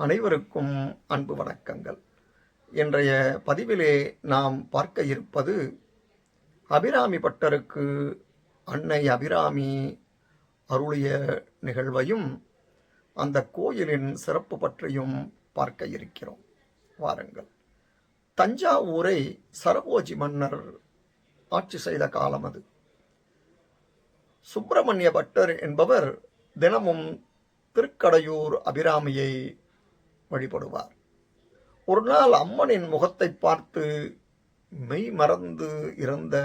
அனைவருக்கும் அன்பு வணக்கங்கள். இன்றைய பதிவிலே நாம் பார்க்க இருப்பது அபிராமி பட்டருக்கு அன்னை அபிராமி அருளிய நிகழ்வையும் அந்த கோயிலின் சிறப்பு பற்றியும் பார்க்க இருக்கிறோம். வாருங்கள். தஞ்சாவூரை சரபோஜி மன்னர் ஆட்சி செய்த காலம் அது. சுப்பிரமணிய பட்டர் என்பவர் தினமும் திருக்கடையூர் அபிராமியை வழிபடுவார். ஒரு நாள் அம்மனின் முகத்தை பார்த்து மெய் மறந்து இருந்த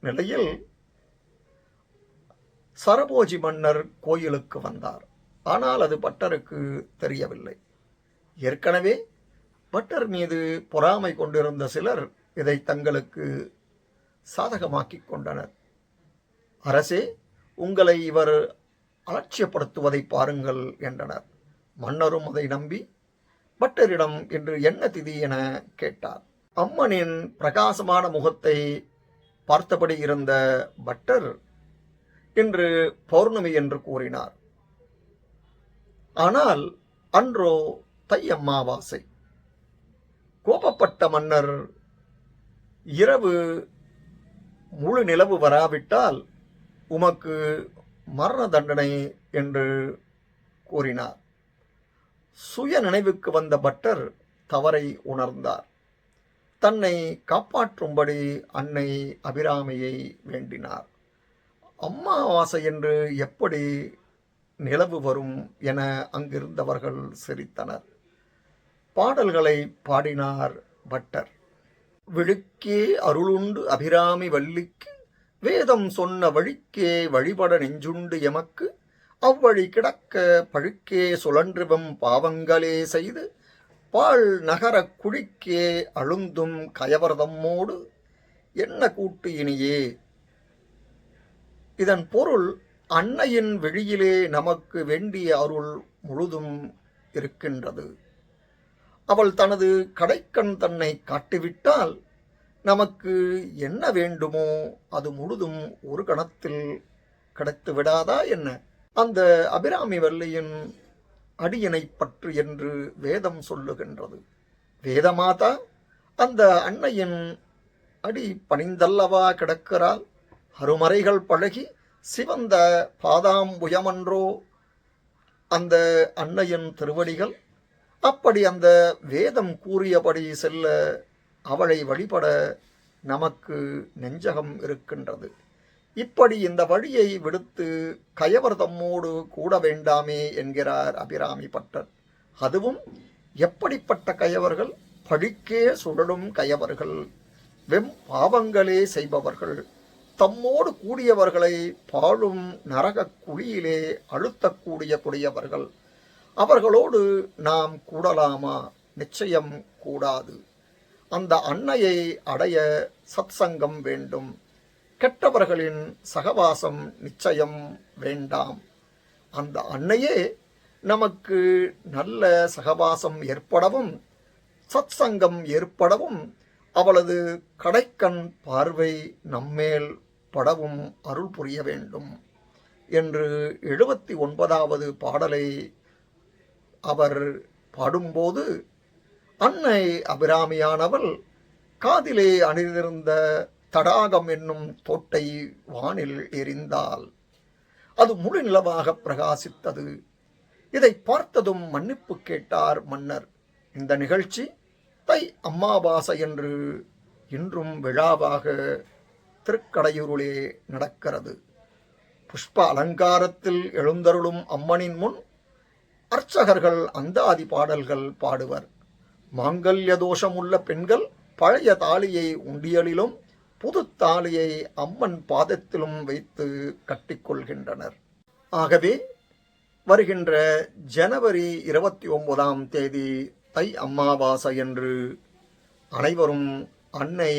நிலையில் சரபோஜி மன்னர் கோயிலுக்கு வந்தார். ஆனால் அது பட்டருக்கு தெரியவில்லை. ஏற்கனவே பட்டர் மீது பொறாமை கொண்டிருந்த சிலர் இதை தங்களுக்கு சாதகமாக்கிக் கொண்டனர். அரசே உங்களை இவர் அலட்சியப்படுத்துவதை பாருங்கள் என்றனர். மன்னரும் அதை நம்பி பட்டரிடம் இன்று என்ன திதி என கேட்டார். அம்மனின் பிரகாசமான முகத்தை பார்த்தபடி இருந்த பட்டர் இன்று பௌர்ணமி என்று கூறினார். ஆனால் அன்றோ தை அம்மாவாசை கோபப்பட்ட மன்னர் இரவு முழு நிலவு வராவிட்டால் உமக்கு மரண தண்டனை என்று கூறினார். சுய நினைவுக்கு வந்த பட்டர் தவறை உணர்ந்தார். தன்னை காப்பாற்றும்படி அன்னை அபிராமியை வேண்டினார். அம்மாவாசை என்று எப்படி நிலவு வரும் என அங்கிருந்தவர்கள் சிரித்தனர். பாடல்களை பாடினார் பட்டர். விழுக்கே அருளுண்டு அபிராமி வள்ளிக்கு வேதம் சொன்ன வழிக்கே வழிபட நெஞ்சுண்டு எமக்கு அவ்வழி கிடக்க பழுக்கே சுழன்றுவம் பாவங்களே செய்து பால் நகர குழிக்கே அழுந்தும் கயவர்தம்மோடு என்ன கூட்டு இனியே? இதன் பொருள் அன்னையின் வெளியிலே நமக்கு வேண்டிய அருள் முழுதும் இருக்கின்றது. அவள் தனது கடைக்கண் தன்னை காட்டிவிட்டால் நமக்கு என்ன வேண்டுமோ அது முழுதும் ஒரு கணத்தில் கிடைத்து விடாதா என்ன? அந்த அபிராமி வல்லியின் அடியினை பற்று என்று வேதம் சொல்லுகின்றது. வேதமாதா அந்த அன்னையின் அடி பணிந்தல்லவா கிடக்கிறாள்? அருமறைகள் பழகி சிவந்த பாதாம்புயமன்றோ அந்த அன்னையின் திருவடிகள்? அப்படி அந்த வேதம் கூறியபடி செல்ல அவளை வழிபட நமக்கு நெஞ்சகம் இருக்கின்றது. இப்படி இந்த வழியை விடுத்து கயவர் தம்மோடு கூட வேண்டாமே என்கிறார் அபிராமி பட்டர். அதுவும் எப்படிப்பட்ட கயவர்கள்? பழிக்கே சுழலும் கயவர்கள். வெம் பாவங்களே செய்பவர்கள். தம்மோடு கூடியவர்களை பாழும் நரகக் குழியிலே அழுத்தக்கூடிய கூடியவர்கள் அவர்களோடு நாம் கூடலாமா? நிச்சயம் கூடாது. அந்த அன்னையை அடைய சத்சங்கம் வேண்டும். கெட்டவர்களின் சகவாசம் நிச்சயம் வேண்டாம். அந்த அன்னையே நமக்கு நல்ல சகவாசம் ஏற்படவும் சத்சங்கம் ஏற்படவும் அவளது கடைக்கண் பார்வை நம்மேல் படவும் அருள் புரிய வேண்டும் என்று எழுபத்தி ஒன்பதாவது பாடலை அவர் பாடும்போது அன்னை அபிராமியானவள் காதிலே அணிந்திருந்த தடாகம் என்னும் தோட்டை வானில் எரிந்தால் அது முழு நிலவாக பிரகாசித்தது. இதை பார்த்ததும் மன்னிப்பு கேட்டார் மன்னர். இந்த நிகழ்ச்சி தை அம்மாவாசை என்று இன்றும் விழாவாக திருக்கடையூருளே நடக்கிறது. புஷ்ப அலங்காரத்தில் எழுந்தருளும் அம்மனின் முன் அர்ச்சகர்கள் அந்தாதி பாடல்கள் பாடுவர். மாங்கல்ய தோஷமுள்ள பெண்கள் பழைய தாலியை உண்டியலிலும் புது தாலியை அம்மன் பாதத்திலும் வைத்து கட்டிக்கொள்கின்றனர். ஆகவே வருகின்ற ஜனவரி இருபத்தி ஒன்பதாம் தேதி தை அம்மாவாசை என்று அனைவரும் அன்னை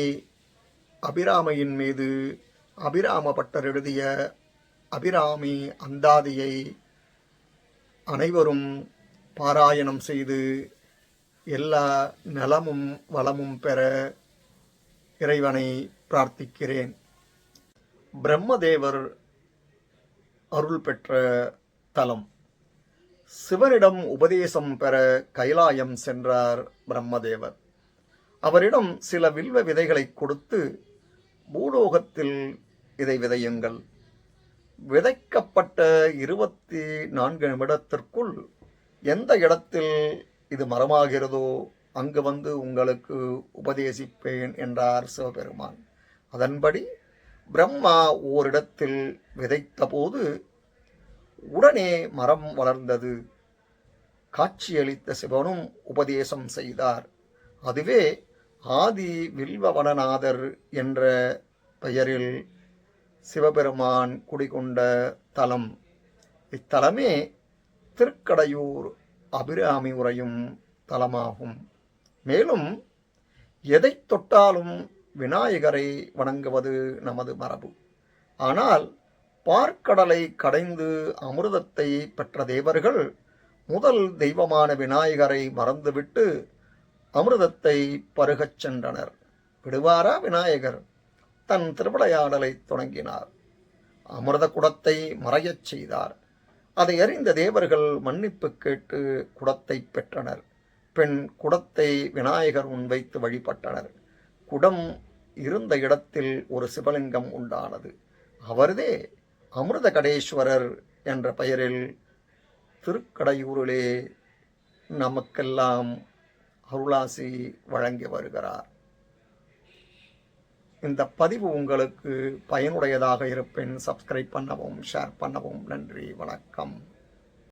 அபிராமையின் மீது அபிராம பட்டர் எழுதிய அபிராமி அந்தாதியை அனைவரும் பாராயணம் செய்து எல்லா நலமும் வளமும் பெற இறைவனை பிரார்த்திக்கிறேன். பிரம்மதேவர் அருள் பெற்ற தலம். சிவனிடம் உபதேசம் பெற கைலாயம் சென்றார் பிரம்மதேவர். அவரிடம் சில வில்வ விதைகளை கொடுத்து பூலோகத்தில் இதை விதையுங்கள். விதைக்கப்பட்ட இருபத்தி நான்கு நிமிடத்திற்குள் எந்த இடத்தில் இது மரமாகிறதோ அங்கு வந்து உங்களுக்கு உபதேசிப்பேன் என்றார் சிவபெருமான். அதன்படி பிரம்மா ஓரிடத்தில் விதைத்தபோது உடனே மரம் வளர்ந்தது. காட்சியளித்த சிவனும் உபதேசம் செய்தார். அதுவே ஆதி வில்வவனநாதர் என்ற பெயரில் சிவபெருமான் குடிகொண்ட தலம். இத்தலமே திருக்கடையூர் அபிராமி உரையும் தலமாகும். மேலும் எதை தொட்டாலும் விநாயகரை வணங்குவது நமது மரபு. ஆனால் பார்க்கடலை கடைந்து அமிர்தத்தை பெற்ற தேவர்கள் முதல் தெய்வமான விநாயகரை மறந்துவிட்டு அமிர்தத்தை பருகச் சென்றனர். விடுவாரா விநாயகர்? தன் திருவிளையாடலை தொடங்கினார். அமிர்த குடத்தை மறையச் செய்தார். அதை அறிந்த தேவர்கள் மன்னிப்பு கேட்டு குடத்தை பெற்றனர். பெண் குடத்தை விநாயகர் முன்வைத்து வழிபட்டனர். குடம் இருந்த இடத்தில் ஒரு சிவலிங்கம் உண்டானது. அவர்தே அமிர்த கடேஸ்வரர் என்ற பெயரில் திருக்கடையூரிலே நமக்கெல்லாம் அருளாசி வழங்கி வருகிறார். இந்த பதிவு உங்களுக்கு பயனுடையதாக இருப்பேன் சப்ஸ்கிரைப் பண்ணவும் ஷேர் பண்ணவும் நன்றி வணக்கம்.